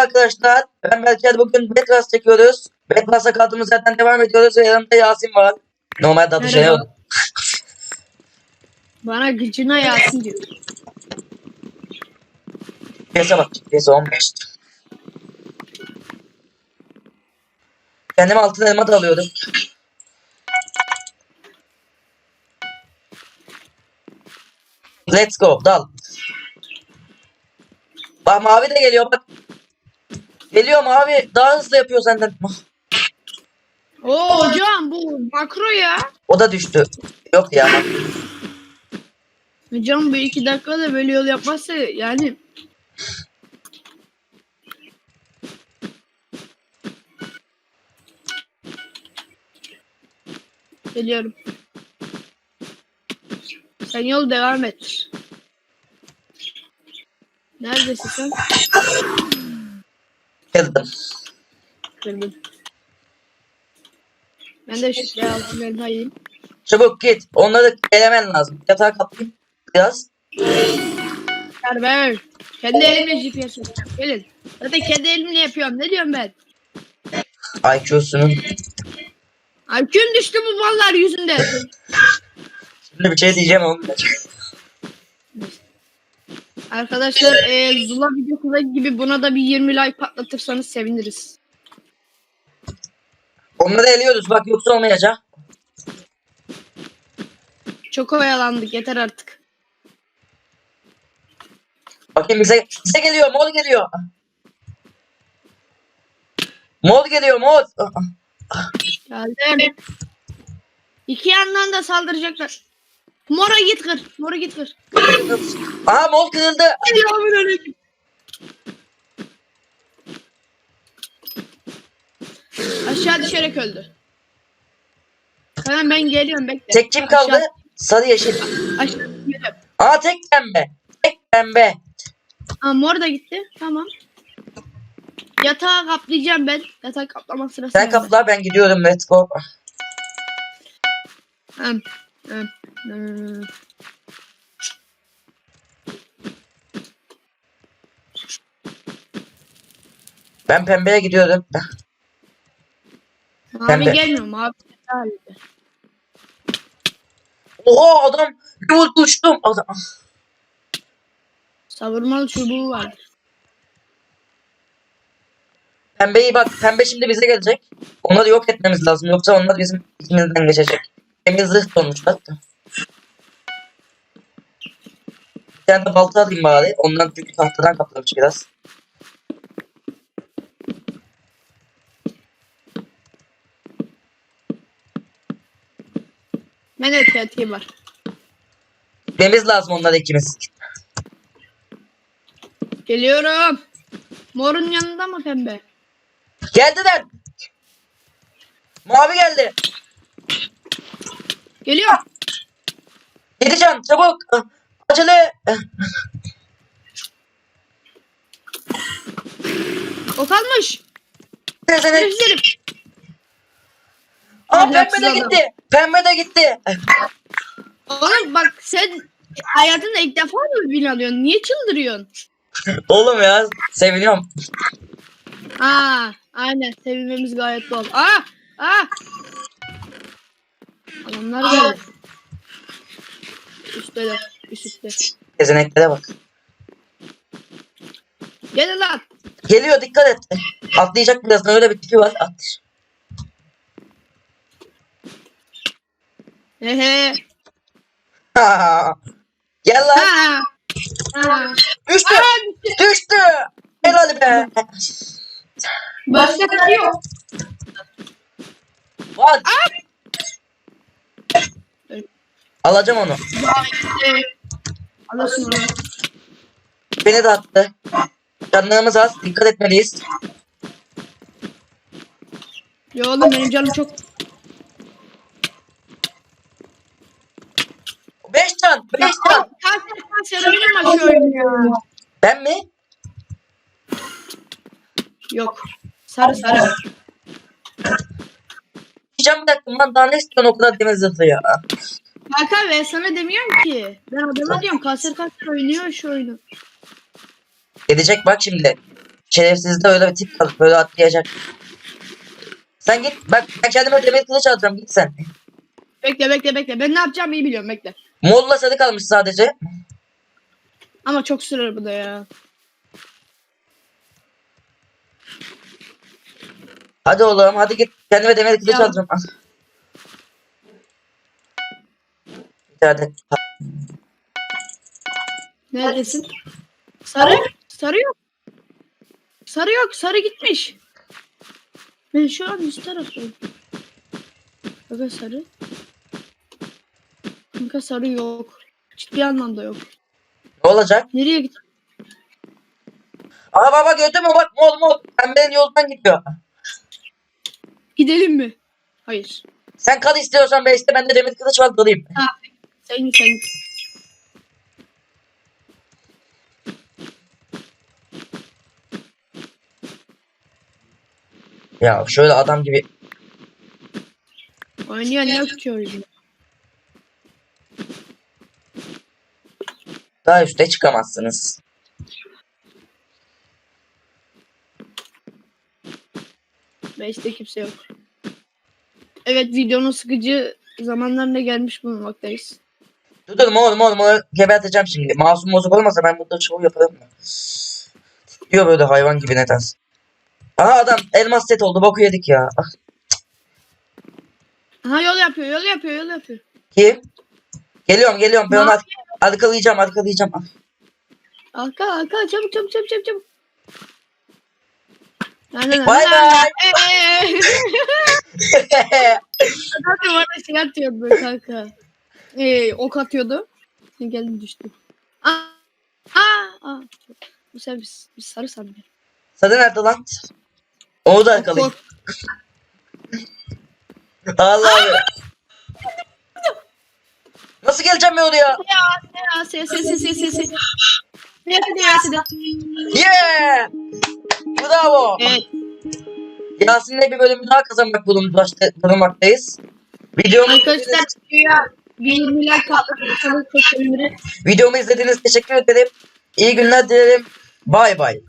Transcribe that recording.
arkadaşlar. Ben Berker bugün Bedwars çekiyoruz. Bedwars'a kaldığımız yerden devam ediyoruz ve yanımda Yasin var. Normalde adı şey yok. Bana gücüne Yasin diyor. Piyasa bak. Piyasa 15. Kendime altın elma da alıyordum. Let's go. Dal. Bak mavi de geliyor bak. Geliyor mavi. Daha hızlı yapıyor senden. Oo hocam bu makro ya. O da düştü. Yok ya. Hocam bu iki dakikada böyle yol yapmazsa yani Geliyorum. Sen yol devam et. Neredesin sen? Kırdım. Kırdım. Ben de şu altın elma yiyeyim. Çabuk git. Onları elemen lazım. Yatağa kaplayayım. Biraz. Ver. Kendi elimle GPS yapacağım. Gelin. Zaten kendi elimle yapıyorum. Ne diyorum ben? IQ'sunun. Kim düştü bu ballar yüzünde? Şimdi bir şey diyeceğim ama. Arkadaşlar e, Zula videosundaki gibi buna da bir 20 like patlatırsanız seviniriz. Onları eliyoruz. Bak yoksa olmayacak. Çok oyalandık yeter artık. Bakayım bize, bize geliyor. Mor geliyor. Mor geliyor. Mor. Geldim. İki yandan da saldıracaklar. Mora git kır. Mora git kır. Aha mor kırıldı. Aşağı düşerek öldü. Hemen ben geliyorum bekle. Tek kim kaldı? Aşağı, Sarı yeşil. aşağı. Aa tek pembe. Tek pembe. Aa, mor da gitti. Tamam. Yatağı kaplayacağım ben. Yatağı kaplama sırası. Sen kapla ben gidiyorum. Let's go. Hem, Ben pembeye gidiyorum. Mavi Pembe. gelmiyor. Mavi halde. Oha adam yol uçtum. Adam. Savurmalı çubuğu var. Pembeyi bak pembe şimdi bize gelecek. Onları yok etmemiz lazım. Yoksa onlar bizim ikimizden geçecek. Temiz zırh olmuşlar. Bir tane de balta alayım bari. Ondan çünkü tahtadan kaplamış biraz. Ben de TNT var. Gitmemiz lazım onları ikimiz. Geliyorum. Morun yanında mı pembe? Geldiler. Mavi geldi. Geliyor. Gideceğim çabuk. Acele. O kalmış. Seni. Görüşürüz. Aa Ahlaksız pembe de adam. gitti. Pembe de gitti. Oğlum bak sen hayatında ilk defa mı bin alıyorsun? Niye çıldırıyorsun? Oğlum ya seviniyorum. Aa, aynen. Sevinmemiz gayet doğal. Aa! Aa! Adamlar geldi. Üstteler. Üst üste. Gezeneklere bak. Gelin lan. Geliyor dikkat et. Atlayacak birazdan öyle bir tipi var. At. Hehe. Gel lan. Ha. Ha. Düştü. Aa, düştü. Düştü. Helal be. Başka tadı yok. Bak. Alacağım onu. Ee, Alırsın onu. Beni de attı. Canlarımız az. Dikkat etmeliyiz. Ya oğlum benim canım çok... Beş can. Beş can. Kanser kanser oynuyor. Ben mi? Yok. Sarı sarı. Bir can bıraktım lan. Daha ne istiyorsun o kadar demir zırhlı ya. Hakan ben sana demiyorum ki. Ben adama diyorum kanser kanser oynuyor şu oyunu. Gelecek bak şimdi. Şerefsizde öyle bir tip var. Böyle atlayacak. Sen git. Bak ben kendime demir kılıç alacağım. Git sen. Bekle bekle bekle. Ben ne yapacağımı iyi biliyorum bekle. Molla sarı kalmış sadece. Ama çok sürer bu da ya. Hadi oğlum hadi git. Kendime demir kılıç Ya. Tane. Neredesin? Sarı? Sarı yok. Sarı yok. Sarı gitmiş. Ben şu an üst taraftayım. Kanka sarı. Kanka sarı yok. Ciddi anlamda yok. Ne olacak? Nereye gitti? Aa baba gördün mü bak mol mol. Pembenin yoldan gidiyor. Gidelim mi? Hayır. Sen kal istiyorsan ben iste ben de demir kılıç var kalayım. Sen sen git. Ya şöyle adam gibi. Oynayan ne oyunu? Daha üste çıkamazsınız. Base'de kimse yok. Evet videonun sıkıcı zamanlarına gelmiş bulunmaktayız. Dur dur oğlum oğlum onu geberteceğim şimdi. Masum bozuk olmasa ben burada çoğu yaparım da. Diyor böyle hayvan gibi nedense. Aha adam elmas set oldu boku yedik ya. Ah, Aha yol yapıyor yol yapıyor yol yapıyor. Kim? Geliyorum geliyorum ben onu ar- arkalayacağım arkalayacağım. Ah. Arka arka çabuk çabuk çabuk çabuk çabuk. Bay bay. Zaten bana şey atıyordu kanka. Ee, ok atıyordu. Geldim düştü. Aa, aa, aa. Bu sefer biz, biz sarı sandım. Sarı nerede lan? Onu da. Kork- Allah abi. Nasıl geleceğim ben oraya? Ya, ya, se. Yasin, Yasin. Yeah! Bravo. Evet. Yasin'le bir bölümü daha kazanmak bulunmakta- bulunmaktayız. Videomu Arkadaşlar ya bir milyar kaldı. Çok sevinirim. Videomu izlediğiniz teşekkür ederim. İyi günler dilerim. Bay bay.